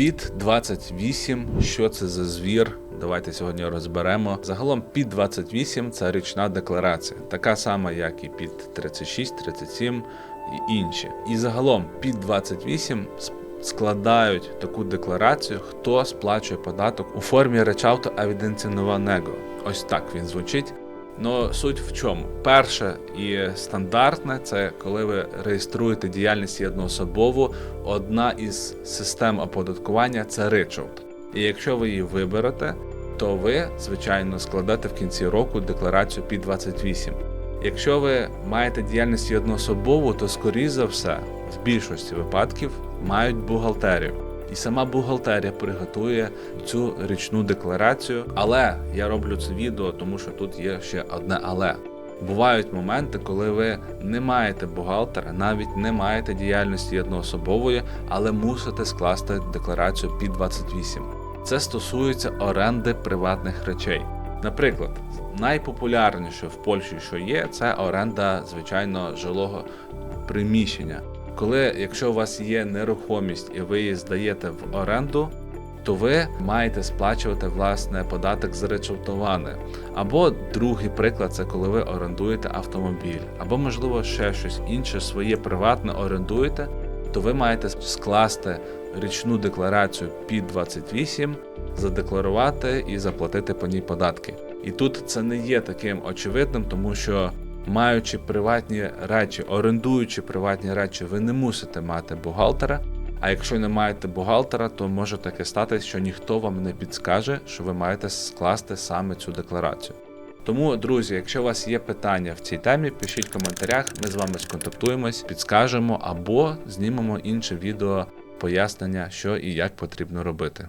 Під 28, що це за звір? Давайте сьогодні розберемо. Загалом під 28 це річна декларація, така сама, як і під 36, 37 і інші. І загалом під 28 складають таку декларацію, хто сплачує податок у формі речавто евіденціонованого. Ось так він звучить. Ну, суть в чому? Перше і стандартне це коли ви реєструєте діяльність jednoособову, одна із систем оподаткування це ричовт. І якщо ви її виберете, то ви, звичайно, складете в кінці року декларацію під 28. Якщо ви маєте діяльність jednoособову, то скоріш за все, в більшості випадків мають бухгалтерію. І сама бухгалтерія приготує цю річну декларацію. Але я роблю це відео, тому що тут є ще одне але. Бувають моменти, коли ви не маєте бухгалтера, навіть не маєте діяльності одноособової, але мусите скласти декларацію під 28. Це стосується оренди приватних речей. Наприклад, найпопулярніше в Польщі, що є, це оренда звичайно жилого приміщення. Коли, якщо у вас є нерухомість і ви її здаєте в оренду, то ви маєте сплачувати власне податок з речовтовани. Або другий приклад це коли ви орендуєте автомобіль, або можливо ще щось інше своє приватне орендуєте, то ви маєте скласти річну декларацію під 28, задекларувати і заплатити по ній податки. І тут це не є таким очевидним, тому що маючи приватні речі, орендуючи приватні речі, ви не мусите мати бухгалтера. А якщо не маєте бухгалтера, то може таке статись, що ніхто вам не підскаже, що ви маєте скласти саме цю декларацію. Тому, друзі, якщо у вас є питання в цій темі, пишіть в коментарях, ми з вами сконтактуємось, підскажемо або знімемо інше відео пояснення, що і як потрібно робити.